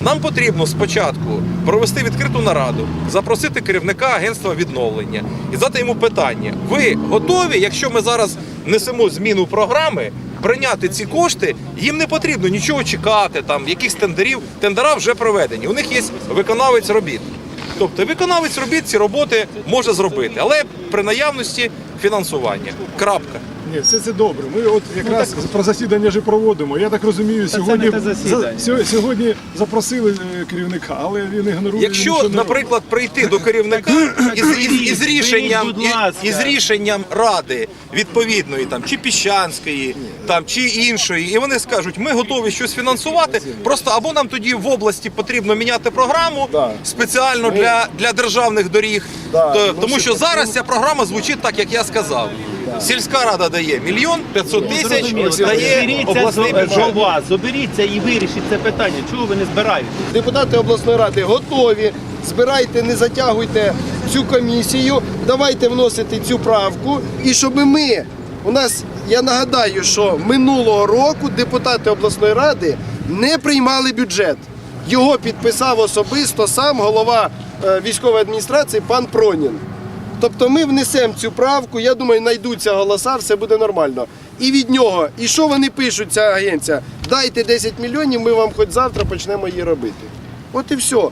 Нам потрібно спочатку провести відкриту нараду, запросити керівника агентства відновлення і задати йому питання: ви готові, якщо ми зараз несемо зміну програми, прийняти ці кошти? Їм не потрібно нічого чекати, там якихось тендерів. Тендера вже проведені. У них є виконавець робіт. Тобто виконавець робіт ці роботи може зробити, але при наявності фінансування. Крапка. Ні, все це добре. Ми от якраз про засідання і проводимо. Я так розумію, сьогодні, засідання. за- сьогодні запросили е, керівника, але він ігнорує. Якщо, наприклад, прийти до керівника із, із, із рішенням із, із рішенням ради відповідної, там чи Піщанської, там чи іншої, і вони скажуть, ми готові щось фінансувати. Просто або нам тоді в області потрібно міняти програму спеціально для, для державних доріг, То- ну, тому що зараз ця програма звучить так, як я сказав. Сільська рада дає мільйон п'ятсот тисяч, Зрозуміло, дає обласний бюджет. вас, заберіться і вирішіть це питання. Чого ви не збираєте? Депутати обласної ради готові. Збирайте, не затягуйте цю комісію. Давайте вносити цю правку. І щоб ми, у нас, я нагадаю, що минулого року депутати обласної ради не приймали бюджет. Його підписав особисто сам голова е, військової адміністрації пан Пронін. Тобто ми внесемо цю правку, я думаю, знайдуться голоса, все буде нормально. І від нього, і що вони пишуть, ця агенція? Дайте 10 мільйонів, ми вам хоч завтра почнемо її робити. От і все.